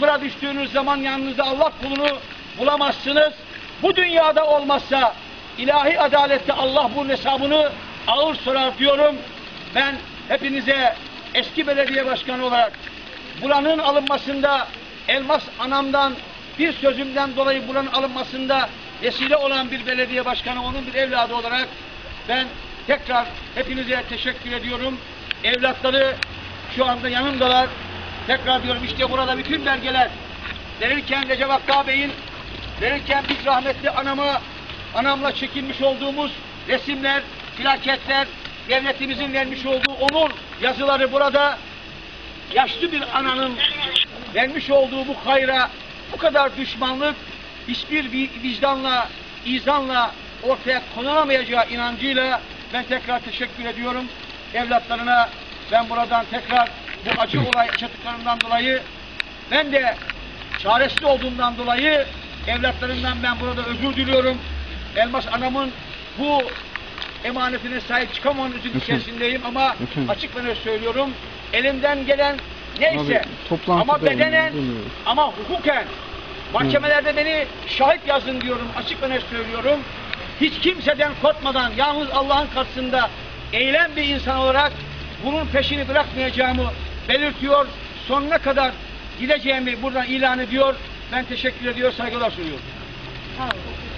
Sıra düştüğünüz zaman yanınızda Allah kulunu bulamazsınız. Bu dünyada olmazsa ilahi adalette Allah bunun hesabını ağır sorar diyorum. Ben hepinize eski belediye başkanı olarak buranın alınmasında Elmas Anam'dan bir sözümden dolayı buranın alınmasında vesile olan bir belediye başkanı, onun bir evladı olarak ben tekrar hepinize teşekkür ediyorum. Evlatları şu anda yanımdalar. Tekrar diyorum işte burada bütün belgeler verirken Recep Hakkı Bey'in verirken biz rahmetli anamı anamla çekilmiş olduğumuz resimler, plaketler, devletimizin vermiş olduğu onur yazıları burada yaşlı bir ananın vermiş olduğu bu hayra bu kadar düşmanlık hiçbir vi- vicdanla, izanla ortaya konulamayacağı inancıyla ben tekrar teşekkür ediyorum. Evlatlarına ben buradan tekrar bu acı olay yaşadıklarından dolayı ben de çaresiz olduğumdan dolayı evlatlarından ben burada özür diliyorum. Elmas anamın bu emanetine sahip çıkamamanın üzüntü içerisindeyim ama Efendim? açık ve net söylüyorum. Elimden gelen neyse Abi, ama bedenen ama hukuken mahkemelerde beni şahit yazın diyorum. Açık ve net söylüyorum. Hiç kimseden korkmadan yalnız Allah'ın karşısında eğilen bir insan olarak bunun peşini bırakmayacağımı belirtiyor. Sonuna kadar gideceğimi buradan ilan ediyor. Ben teşekkür ediyor, saygılar sunuyorum. Sağ olun.